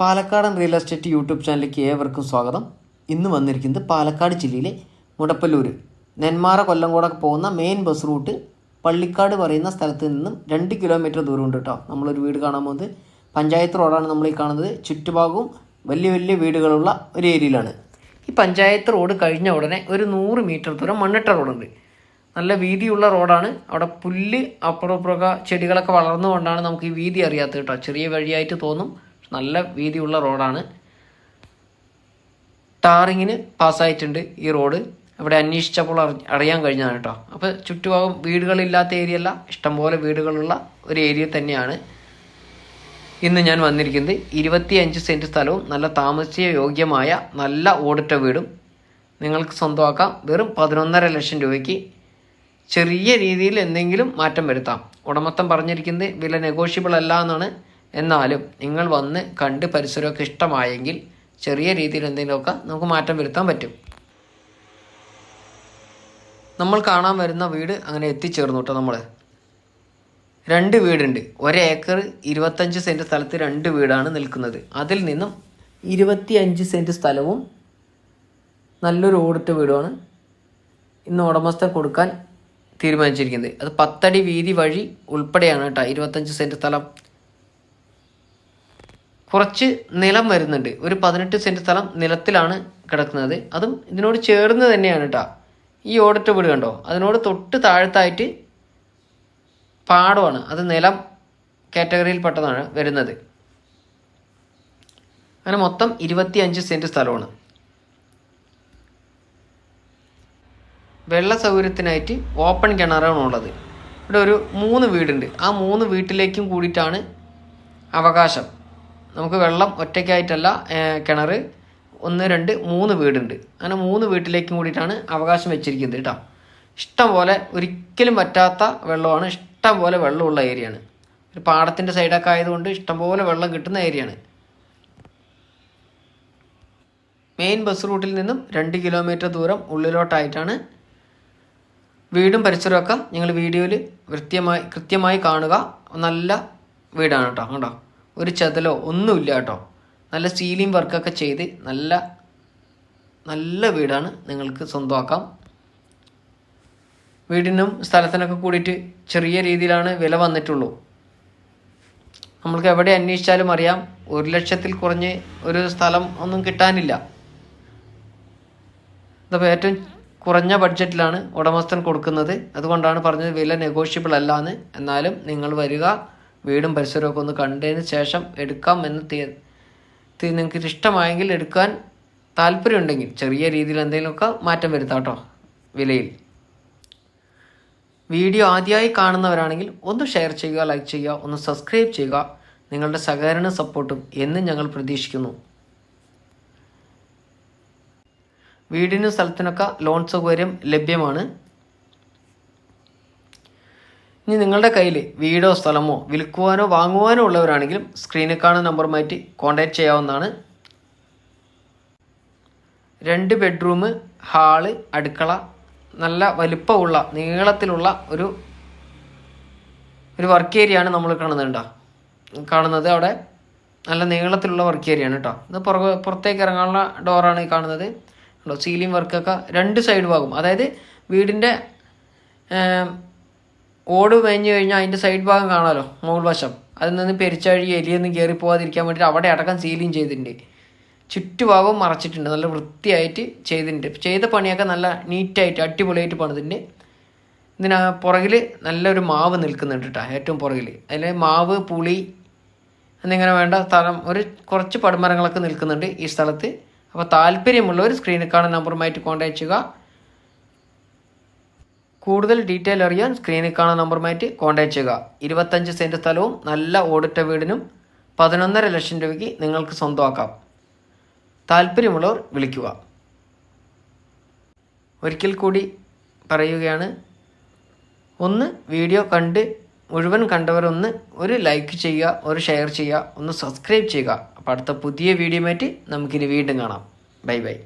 പാലക്കാടൻ real estate YouTube ചാനലിലേക്ക് ഏവർക്കും സ്വാഗതം. ഇന്ന് വന്നിരിക്കുന്നത് പാലക്കാട് ജില്ലയിലെ മുടപ്പല്ലൂർ നെന്മാറ കൊല്ലംകോടൊക്കെ പോകുന്ന മെയിൻ ബസ് റൂട്ട് പള്ളിക്കാട് പറയുന്ന സ്ഥലത്ത് നിന്നും രണ്ട് കിലോമീറ്റർ ദൂരമുണ്ട് കേട്ടോ നമ്മളൊരു വീട് കാണാൻ പോകുന്നത് പഞ്ചായത്ത് റോഡാണ് നമ്മൾ ഈ കാണുന്നത്. ചുറ്റുഭാഗവും വലിയ വലിയ വീടുകളുള്ള ഒരു ഏരിയയിലാണ്. ഈ പഞ്ചായത്ത് റോഡ് കഴിഞ്ഞ ഉടനെ ഒരു നൂറ് മീറ്റർ ദൂരം മണ്ണിട്ട റോഡുണ്ട്. നല്ല വീതിയുള്ള റോഡാണ്. അവിടെ പുല്ല് അപ്പുറപ്പുറക്ക ചെടികളൊക്കെ വളർന്നുകൊണ്ടാണ് നമുക്ക് ഈ വീതി അറിയാത്തത് കേട്ടോ ചെറിയ വഴിയായിട്ട് തോന്നും. നല്ല വീതിയുള്ള റോഡാണ്. ടാറിങ്ങിന് പാസ്സായിട്ടുണ്ട് ഈ റോഡ്. ഇവിടെ അന്വേഷിച്ചപ്പോൾ അറി- അറിയാൻ കഴിഞ്ഞതാണ് കേട്ടോ. അപ്പോൾ ചുറ്റുഭാഗം വീടുകളില്ലാത്ത ഏരിയ അല്ല ഇഷ്ടംപോലെ വീടുകളുള്ള ഒരു ഏരിയ തന്നെയാണ് ഇന്ന് ഞാൻ വന്നിരിക്കുന്നത്. ഇരുപത്തിയഞ്ച് സെന്റ് സ്ഥലവും നല്ല താമസിച്ച യോഗ്യമായ നല്ല ഓടിട്ട വീടും നിങ്ങൾക്ക് സ്വന്തമാക്കാം. വെറും പതിനൊന്നര ലക്ഷം രൂപയ്ക്ക് ചെറിയ രീതിയിൽ എന്തെങ്കിലും മാറ്റം വരുത്താം. ഉടമത്തം പറഞ്ഞിരിക്കുന്നത് വില നെഗോഷ്യബിൾ അല്ല എന്നാണ്. എന്നാലും നിങ്ങൾ വന്ന് കണ്ട് പരിസരമൊക്കെ ഇഷ്ടമായെങ്കിൽ ചെറിയ രീതിയിൽ എന്തെങ്കിലുമൊക്കെ നമുക്ക് മാറ്റം വരുത്താൻ പറ്റും. നമ്മൾ കാണാൻ വരുന്ന വീട് അങ്ങനെ എത്തിച്ചേർന്നു കേട്ടോ നമ്മൾ രണ്ട് വീടുണ്ട്. ഒരേക്കർ ഇരുപത്തഞ്ച് സെന്റ് സ്ഥലത്ത് രണ്ട് വീടാണ് നിൽക്കുന്നത്. അതിൽ നിന്നും ഇരുപത്തി അഞ്ച് സെന്റ് സ്ഥലവും നല്ലൊരു ഓടിട്ട വീടുമാണ് ഇന്ന് ഉടമസ്ഥൻ കൊടുക്കാൻ തീരുമാനിച്ചിരിക്കുന്നത്. അത് പത്തടി വീതി വഴി ഉൾപ്പെടെയാണ് കേട്ടോ. ഇരുപത്തഞ്ച് സെന്റ് സ്ഥലം കുറച്ച് നിലം വരുന്നുണ്ട്. ഒരു പതിനെട്ട് സെന്റ് സ്ഥലം നിലത്തിലാണ് കിടക്കുന്നത്. അതും ഇതിനോട് ചേർന്ന് തന്നെയാണ് കേട്ടോ ഈ ഓടിട്ട വീട് കണ്ടോ? അതിനോട് തൊട്ട് താഴത്തായിട്ട് പാടമാണ്. അത് നിലം കാറ്റഗറിയിൽപ്പെട്ടതാണ് വരുന്നത്. അങ്ങനെ മൊത്തം ഇരുപത്തി അഞ്ച് സെന്റ് സ്ഥലമാണ്. വെള്ള സൗകര്യത്തിനായിട്ട് ഓപ്പൺ കിണറാണ് ഉള്ളത്. ഇവിടെ ഒരു മൂന്ന് വീടുണ്ട്. ആ മൂന്ന് വീട്ടിലേക്കും കൂടിയിട്ടാണ് അവകാശം. നമുക്ക് വെള്ളം ഒറ്റയ്ക്കായിട്ടല്ല കിണർ ഒന്ന് രണ്ട് മൂന്ന് വീടുണ്ട്. അങ്ങനെ മൂന്ന് വീട്ടിലേക്കും കൂടിയിട്ടാണ് അവകാശം വെച്ചിരിക്കുന്നത് കേട്ടോ. ഇഷ്ടം പോലെ ഒരിക്കലും പറ്റാത്ത വെള്ളമാണ് ഇഷ്ടം പോലെ വെള്ളമുള്ള ഏരിയയാണ്. ഒരു പാടത്തിന്റെ സൈഡൊക്കെ ആയതുകൊണ്ട് ഇഷ്ടം പോലെ വെള്ളം കിട്ടുന്ന ഏരിയയാണ്. മെയിൻ ബസ് റൂട്ടിൽ നിന്നും രണ്ട് കിലോമീറ്റർ ദൂരം ഉള്ളിലോട്ടായിട്ടാണ് വീടും പരിസരമൊക്കെ നിങ്ങൾ വീഡിയോയിൽ കൃത്യമായി കൃത്യമായി കാണുക. നല്ല വീടാണ് കേട്ടോ കണ്ടോ? ഒരു ചതലോ ഒന്നുമില്ല കേട്ടോ. നല്ല സീലിംഗ് വർക്കൊക്കെ ചെയ്ത് നല്ല നല്ല വീടാണ് നിങ്ങൾക്ക് സ്വന്തമാക്കാം. വീടിനും സ്ഥലത്തിനൊക്കെ കൂടിയിട്ട് ചെറിയ രീതിയിലാണ് വില വന്നിട്ടുള്ളൂ. നമ്മൾക്ക് എവിടെ അന്വേഷിച്ചാലും അറിയാം. ഒരു ലക്ഷത്തിൽ കുറഞ്ഞ് ഒരു സ്ഥലം ഒന്നും കിട്ടാനില്ല. അതപ്പോൾ ഏറ്റവും കുറഞ്ഞ ബഡ്ജറ്റിലാണ് ഉടമസ്ഥൻ കൊടുക്കുന്നത്. അതുകൊണ്ടാണ് പറഞ്ഞത് വില നെഗോഷ്യബിൾ അല്ല എന്ന് എന്നാലും നിങ്ങൾ വരിക. വീടും പരിസരമൊക്കെ ഒന്ന് കണ്ടതിന് ശേഷം എടുക്കാം എന്ന് തീ നിങ്ങൾക്ക് ഇഷ്ടമായെങ്കിൽ എടുക്കാൻ താല്പര്യമുണ്ടെങ്കിൽ ചെറിയ രീതിയിൽ എന്തെങ്കിലുമൊക്കെ മാറ്റം വരുത്താം കേട്ടോ വിലയിൽ. വീഡിയോ ആദ്യമായി കാണുന്നവരാണെങ്കിൽ ഒന്ന് ഷെയർ ചെയ്യുക ലൈക്ക് ചെയ്യുക ഒന്ന് സബ്സ്ക്രൈബ് ചെയ്യുക. നിങ്ങളുടെ സഹകരണ സപ്പോർട്ടും എന്നും ഞങ്ങൾ പ്രതീക്ഷിക്കുന്നു. വീടിനും സ്ഥലത്തിനൊക്കെ ലോൺ സൗകര്യം ലഭ്യമാണ്. ഇനി നിങ്ങളുടെ കയ്യിൽ വീടോ സ്ഥലമോ വിൽക്കുവാനോ വാങ്ങുവാനോ ഉള്ളവരാണെങ്കിലും സ്ക്രീനിൽ കാണുന്ന നമ്പർ നമ്പറുമായിട്ട് കോൺടാക്റ്റ് ചെയ്യാവുന്നതാണ്. രണ്ട് ബെഡ്റൂം ഹാൾ അടുക്കള നല്ല വലിപ്പമുള്ള നീളത്തിലുള്ള ഒരു ഒരു വർക്ക് ഏരിയ ആണ് നമ്മൾ കാണുന്നുണ്ടോ. കാണുന്നത് അവിടെ നല്ല നീളത്തിലുള്ള വർക്ക് ഏരിയ ആണ് കേട്ടോ. ഇത് പുറകെ പുറത്തേക്ക് ഇറങ്ങാനുള്ള ഡോറാണ് ഈ കാണുന്നത്. സീലിംഗ് വർക്കൊക്കെ രണ്ട് സൈഡ് ഭാഗം അതായത് വീടിന്റെ ഓട് മേഞ്ഞു കഴിഞ്ഞാൽ അതിന്റെ സൈഡ് ഭാഗം കാണാമല്ലോ മുകൾ വശം. അതിൽ നിന്ന് പെരിച്ചഴി എലിയൊന്നും കയറി പോകാതിരിക്കാൻ വേണ്ടിയിട്ട് അവിടെ അടക്കം സീലിങ് ചെയ്തിട്ടുണ്ട്. ചുറ്റുഭാഗവും മറച്ചിട്ടുണ്ട് നല്ല വൃത്തിയായിട്ട് ചെയ്തിട്ടുണ്ട്. ചെയ്ത പണിയൊക്കെ നല്ല നീറ്റായിട്ട് അടിപൊളിയായിട്ട് പണിതിട്ടുണ്ട്. ഇതിന് പുറകിൽ നല്ലൊരു മാവ് നിൽക്കുന്നുണ്ട് കേട്ടോ ഏറ്റവും പുറകിൽ അതിൽ മാവ് പുളി എന്നിങ്ങനെ വേണ്ട സ്ഥലം ഒരു കുറച്ച് പടുമരങ്ങളൊക്കെ നിൽക്കുന്നുണ്ട് ഈ സ്ഥലത്ത്. അപ്പോൾ താല്പര്യമുള്ളവർ സ്ക്രീനിൽ കാണുന്ന നമ്പറുമായിട്ട് കോൺടാക്ട് ചെയ്യുക. കൂടുതൽ ഡീറ്റെയിൽ അറിയാൻ സ്ക്രീനിൽ കാണുന്ന നമ്പറുമായിട്ട് കോൺടാക്ട് ചെയ്യുക. ഇരുപത്തഞ്ച് സെന്റ് സ്ഥലവും നല്ല ഓടിട്ട വീടിനും പതിനൊന്നര ലക്ഷം രൂപയ്ക്ക് നിങ്ങൾക്ക് സ്വന്തമാക്കാം. താല്പര്യമുള്ളവർ വിളിക്കുക. ഒരിക്കൽ കൂടി പറയുകയാണ്. ഒന്ന് വീഡിയോ കണ്ട് മുഴുവൻ കണ്ടവരൊന്ന് ഒരു ലൈക്ക് ചെയ്യുക ഒരു ഷെയർ ചെയ്യുക ഒന്ന് സബ്സ്ക്രൈബ് ചെയ്യുക. അപ്പോൾ അടുത്ത പുതിയ വീഡിയോയുമായിട്ട് നമുക്കിനി വീണ്ടും കാണാം. Bye bye